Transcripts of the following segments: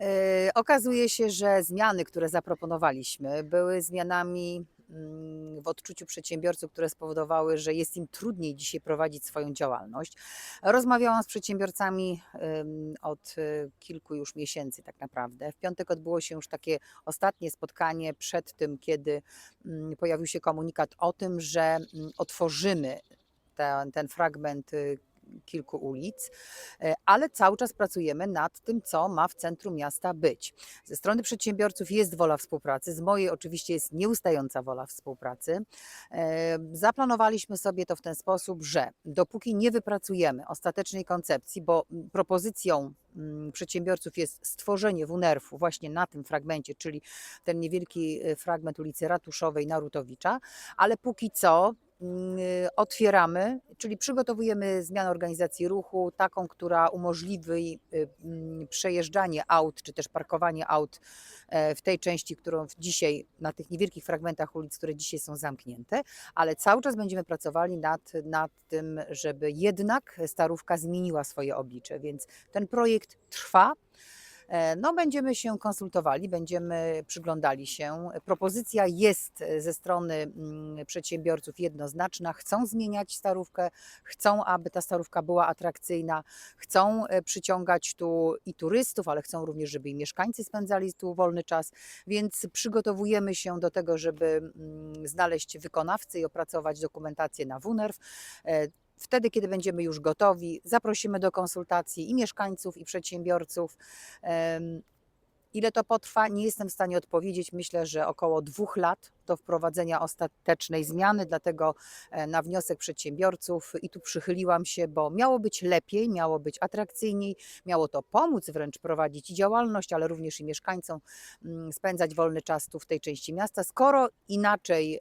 E, Okazuje się, że zmiany, które zaproponowaliśmy, były zmianami mm, w odczuciu przedsiębiorców, które spowodowały, że jest im trudniej dzisiaj prowadzić swoją działalność. Rozmawiałam z przedsiębiorcami od e, kilku już miesięcy, tak naprawdę. W piątek odbyło się już takie ostatnie spotkanie przed tym, kiedy mm, pojawił się komunikat o tym, że mm, otworzymy ten, ten fragment y, kilku ulic, e, ale cały czas pracujemy nad tym, co ma w centrum miasta być. Ze strony przedsiębiorców jest wola współpracy, z mojej oczywiście jest nieustająca wola współpracy. E, Zaplanowaliśmy sobie to w ten sposób, że dopóki nie wypracujemy ostatecznej koncepcji, bo propozycją przedsiębiorców jest stworzenie WNERF-u właśnie na tym fragmencie, czyli ten niewielki e, fragment ulicy Ratuszowej Narutowicza, ale póki co otwieramy, czyli przygotowujemy zmianę organizacji ruchu, taką, która umożliwi y, mm, przejeżdżanie aut, czy też parkowanie aut e, w tej części, którą dzisiaj, na tych niewielkich fragmentach ulic, które dzisiaj są zamknięte, ale cały czas będziemy pracowali nad, nad tym, żeby jednak Starówka zmieniła swoje oblicze, więc ten projekt trwa. E, No, będziemy się konsultowali, będziemy przyglądali się. Propozycja jest ze strony mm, przedsiębiorców jednoznaczna. Chcą zmieniać starówkę, chcą, aby ta starówka była atrakcyjna, chcą e, przyciągać tu i turystów, ale chcą również, żeby i mieszkańcy spędzali tu wolny czas. Więc przygotowujemy się do tego, żeby mm, znaleźć wykonawcę i opracować dokumentację na WNERW. Wtedy, kiedy będziemy już gotowi, zaprosimy do konsultacji i mieszkańców, i przedsiębiorców. Ile to potrwa, nie jestem w stanie odpowiedzieć. Myślę, że około dwóch lat do wprowadzenia ostatecznej zmiany, dlatego e, na wniosek przedsiębiorców i tu przychyliłam się, bo miało być lepiej, miało być atrakcyjniej, miało to pomóc wręcz prowadzić i działalność, ale również i mieszkańcom mm, spędzać wolny czas tu w tej części miasta. Skoro inaczej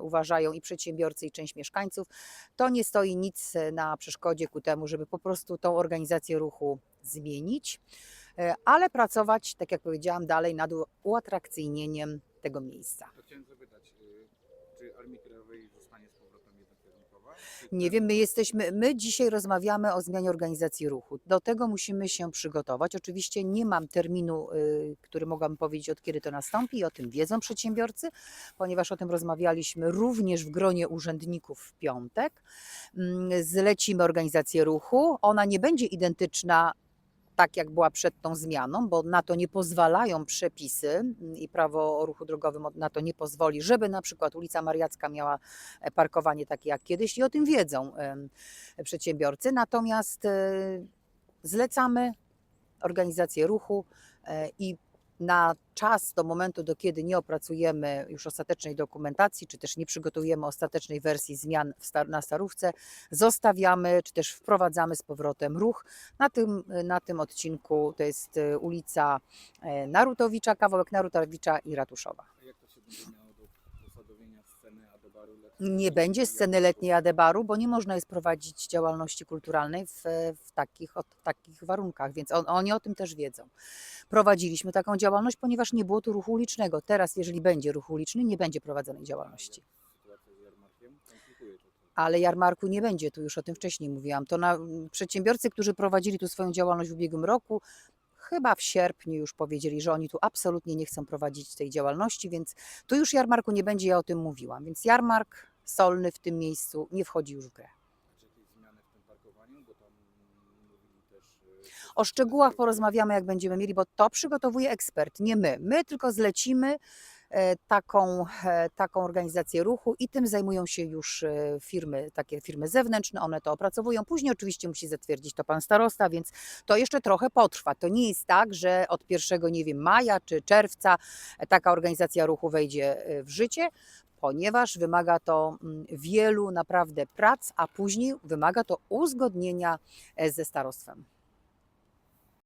uważają i przedsiębiorcy, i część mieszkańców, to nie stoi nic e, na przeszkodzie ku temu, żeby po prostu tą organizację ruchu zmienić, ale pracować, tak jak powiedziałam, dalej nad uatrakcyjnieniem tego miejsca. To chciałem zapytać, y, czy Armii Krajowej zostanie z powrotem jednokierunkowa? Nie wiem, my jesteśmy, my dzisiaj rozmawiamy o zmianie organizacji ruchu. Do tego musimy się przygotować. Oczywiście nie mam terminu, y, który mogłam powiedzieć, od kiedy to nastąpi i o tym wiedzą przedsiębiorcy, ponieważ o tym rozmawialiśmy również w gronie urzędników w piątek. Mm, Zlecimy organizację ruchu. Ona nie będzie identyczna tak jak była przed tą zmianą, bo na to nie pozwalają przepisy mm, i prawo o ruchu drogowym na to nie pozwoli, żeby na przykład ulica Mariacka miała e, parkowanie takie jak kiedyś i o tym wiedzą przedsiębiorcy. Natomiast e, zlecamy organizację ruchu e, i na czas do momentu, do kiedy nie opracujemy już ostatecznej dokumentacji, czy też nie przygotujemy ostatecznej wersji zmian star- na starówce, zostawiamy, czy też wprowadzamy z powrotem ruch. Na tym, na tym odcinku to jest e, ulica e, Narutowicza, kawałek Narutowicza i Ratuszowa. A jak to się będzie miało do posadowienia sceny Adebaru letniej? Nie będzie sceny letniej Adebaru, bo nie można jest prowadzić działalności kulturalnej w, w, takich, takich warunkach, więc on, oni o tym też wiedzą. Prowadziliśmy taką działalność, ponieważ nie było tu ruchu ulicznego. Teraz, jeżeli będzie ruch uliczny, nie będzie prowadzonej działalności. Ale jarmarku nie będzie, tu już o tym wcześniej mówiłam. To na, przedsiębiorcy, którzy prowadzili tu swoją działalność w ubiegłym roku, chyba w sierpniu już powiedzieli, że oni tu absolutnie nie chcą prowadzić tej działalności, więc tu już jarmarku nie będzie, ja o tym mówiłam. Więc jarmark solny w tym miejscu nie wchodzi już w grę. A czy jakieś zmiany w tym parkowaniu? Bo tam mm, mówili też... y, O szczegółach porozmawiamy, jak będziemy mieli, bo to przygotowuje ekspert, nie my. My tylko zlecimy taką, e, taką organizację ruchu i tym zajmują się już e, firmy, takie firmy zewnętrzne, one to opracowują. Później oczywiście musi zatwierdzić to pan starosta, więc to jeszcze trochę potrwa. To nie jest tak, że od 1, nie wiem, maja czy czerwca e, taka organizacja ruchu wejdzie e, w życie, ponieważ wymaga to mm, wielu naprawdę prac, a później wymaga to uzgodnienia e, ze starostwem.